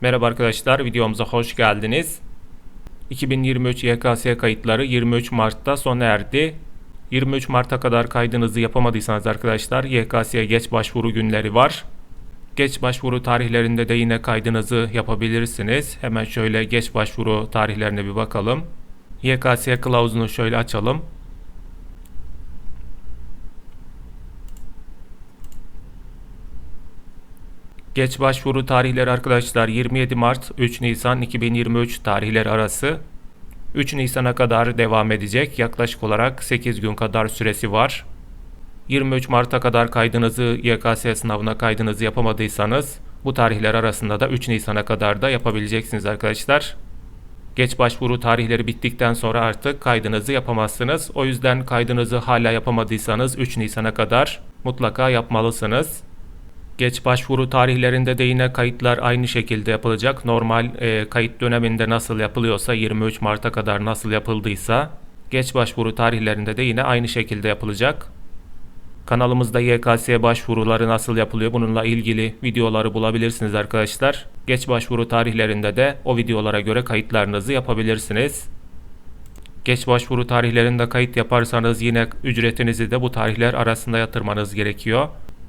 Merhaba arkadaşlar, videomuza hoş geldiniz. 2023 YKS kayıtları 23 Mart'ta sona erdi. 23 Mart'a kadar kaydınızı yapamadıysanız arkadaşlar YKS'ye geç başvuru günleri var. Geç başvuru tarihlerinde de yine kaydınızı yapabilirsiniz. Hemen şöyle geç başvuru tarihlerine bir bakalım. YKS kılavuzunu şöyle açalım. Geç başvuru tarihleri arkadaşlar 27 Mart 3 Nisan 2023 tarihleri arası 3 Nisan'a kadar devam edecek. Yaklaşık olarak 8 gün kadar süresi var. 23 Mart'a kadar kaydınızı YKS sınavına kaydınızı yapamadıysanız bu tarihler arasında da 3 Nisan'a kadar da yapabileceksiniz arkadaşlar. Geç başvuru tarihleri bittikten sonra artık kaydınızı yapamazsınız. O yüzden kaydınızı hala yapamadıysanız 3 Nisan'a kadar mutlaka yapmalısınız. Geç başvuru tarihlerinde de yine kayıtlar aynı şekilde yapılacak. Normal e, kayıt döneminde nasıl yapılıyorsa 23 Mart'a kadar nasıl yapıldıysa geç başvuru tarihlerinde de yine aynı şekilde yapılacak. Kanalımızda YKS başvuruları nasıl yapılıyor bununla ilgili videoları bulabilirsiniz arkadaşlar. Geç başvuru tarihlerinde de o videolara göre kayıtlarınızı yapabilirsiniz. Geç başvuru tarihlerinde kayıt yaparsanız yine ücretinizi de bu tarihler arasında yatırmanız gerekiyor.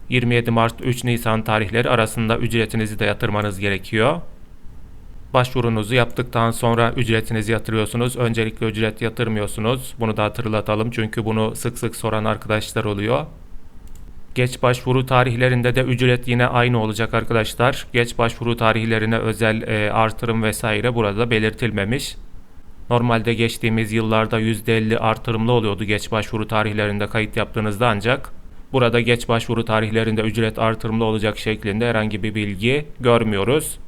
27 Mart 3 Nisan tarihleri arasında ücretinizi de yatırmanız gerekiyor. Başvurunuzu yaptıktan sonra ücretinizi yatırıyorsunuz. Öncelikle ücret yatırmıyorsunuz. Bunu da hatırlatalım çünkü bunu sık sık soran arkadaşlar oluyor. Geç başvuru tarihlerinde de ücret yine aynı olacak arkadaşlar. Geç başvuru tarihlerine özel e, artırım vesaire burada belirtilmemiş. Normalde geçtiğimiz yıllarda %50 artırımlı oluyordu geç başvuru tarihlerinde kayıt yaptığınızda ancak burada geç başvuru tarihlerinde ücret artırımlı olacak şeklinde herhangi bir bilgi görmüyoruz.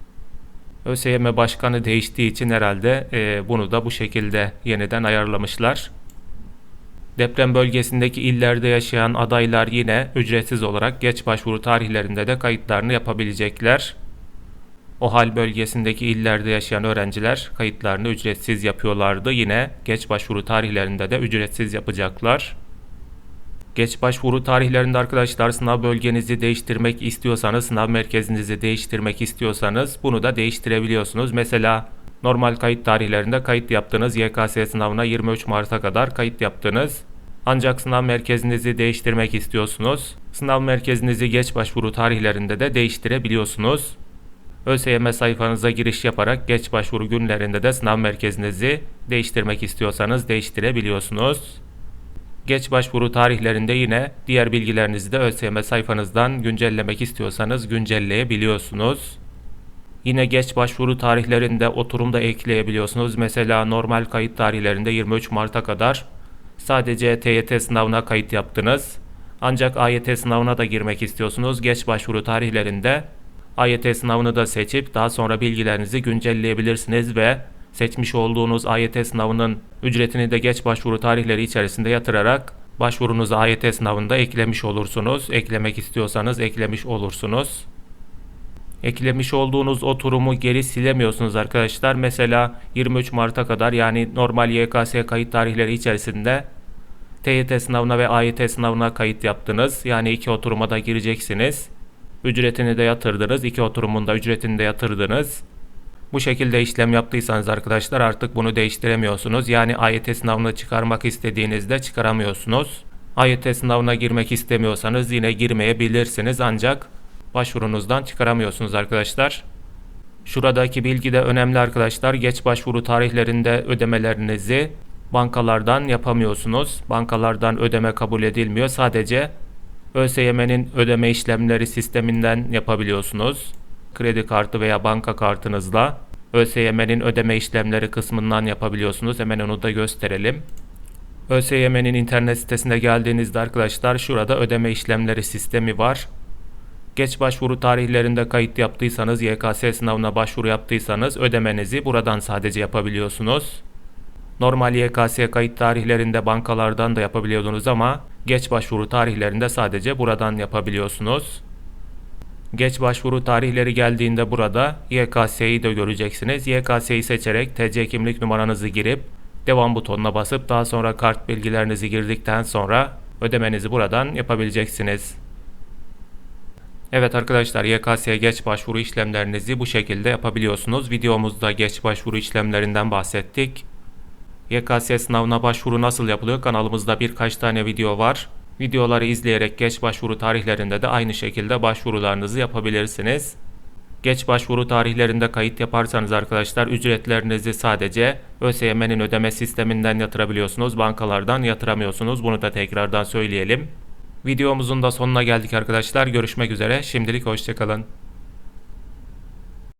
ÖSYM başkanı değiştiği için herhalde e, bunu da bu şekilde yeniden ayarlamışlar. Deprem bölgesindeki illerde yaşayan adaylar yine ücretsiz olarak geç başvuru tarihlerinde de kayıtlarını yapabilecekler. OHAL bölgesindeki illerde yaşayan öğrenciler kayıtlarını ücretsiz yapıyorlardı. Yine geç başvuru tarihlerinde de ücretsiz yapacaklar. Geç başvuru tarihlerinde arkadaşlar sınav bölgenizi değiştirmek istiyorsanız, sınav merkezinizi değiştirmek istiyorsanız bunu da değiştirebiliyorsunuz. Mesela normal kayıt tarihlerinde kayıt yaptınız. YKS sınavına 23 Mart'a kadar kayıt yaptınız. Ancak sınav merkezinizi değiştirmek istiyorsunuz. Sınav merkezinizi geç başvuru tarihlerinde de değiştirebiliyorsunuz. ÖSYM sayfanıza giriş yaparak geç başvuru günlerinde de sınav merkezinizi değiştirmek istiyorsanız değiştirebiliyorsunuz. Geç başvuru tarihlerinde yine diğer bilgilerinizi de ÖSYM sayfanızdan güncellemek istiyorsanız güncelleyebiliyorsunuz. Yine geç başvuru tarihlerinde oturum da ekleyebiliyorsunuz. Mesela normal kayıt tarihlerinde 23 Mart'a kadar sadece TYT sınavına kayıt yaptınız. Ancak AYT sınavına da girmek istiyorsunuz. Geç başvuru tarihlerinde AYT sınavını da seçip daha sonra bilgilerinizi güncelleyebilirsiniz ve seçmiş olduğunuz AYT sınavının ücretini de geç başvuru tarihleri içerisinde yatırarak başvurunuzu AYT sınavında eklemiş olursunuz. Eklemek istiyorsanız eklemiş olursunuz. Eklemiş olduğunuz oturumu geri silemiyorsunuz arkadaşlar. Mesela 23 Mart'a kadar yani normal YKS kayıt tarihleri içerisinde TYT sınavına ve AYT sınavına kayıt yaptınız. Yani iki oturuma da gireceksiniz. Ücretini de yatırdınız. İki oturumun da ücretini de yatırdınız. Bu şekilde işlem yaptıysanız arkadaşlar artık bunu değiştiremiyorsunuz. Yani AYT sınavını çıkarmak istediğinizde çıkaramıyorsunuz. AYT sınavına girmek istemiyorsanız yine girmeyebilirsiniz ancak başvurunuzdan çıkaramıyorsunuz arkadaşlar. Şuradaki bilgi de önemli arkadaşlar. Geç başvuru tarihlerinde ödemelerinizi bankalardan yapamıyorsunuz. Bankalardan ödeme kabul edilmiyor. Sadece ÖSYM'nin ödeme işlemleri sisteminden yapabiliyorsunuz. Kredi kartı veya banka kartınızla ÖSYM'nin ödeme işlemleri kısmından yapabiliyorsunuz. Hemen onu da gösterelim. ÖSYM'nin internet sitesine geldiğinizde arkadaşlar şurada ödeme işlemleri sistemi var. Geç başvuru tarihlerinde kayıt yaptıysanız, YKS sınavına başvuru yaptıysanız ödemenizi buradan sadece yapabiliyorsunuz. Normal YKS kayıt tarihlerinde bankalardan da yapabiliyordunuz ama geç başvuru tarihlerinde sadece buradan yapabiliyorsunuz. Geç başvuru tarihleri geldiğinde burada YKS'yi de göreceksiniz. YKS'yi seçerek TC kimlik numaranızı girip devam butonuna basıp daha sonra kart bilgilerinizi girdikten sonra ödemenizi buradan yapabileceksiniz. Evet arkadaşlar YKS'ye geç başvuru işlemlerinizi bu şekilde yapabiliyorsunuz. Videomuzda geç başvuru işlemlerinden bahsettik. YKS sınavına başvuru nasıl yapılıyor? Kanalımızda birkaç tane video var. Videoları izleyerek geç başvuru tarihlerinde de aynı şekilde başvurularınızı yapabilirsiniz. Geç başvuru tarihlerinde kayıt yaparsanız arkadaşlar ücretlerinizi sadece ÖSYM'nin ödeme sisteminden yatırabiliyorsunuz. Bankalardan yatıramıyorsunuz. Bunu da tekrardan söyleyelim. Videomuzun da sonuna geldik arkadaşlar. Görüşmek üzere. Şimdilik hoşçakalın.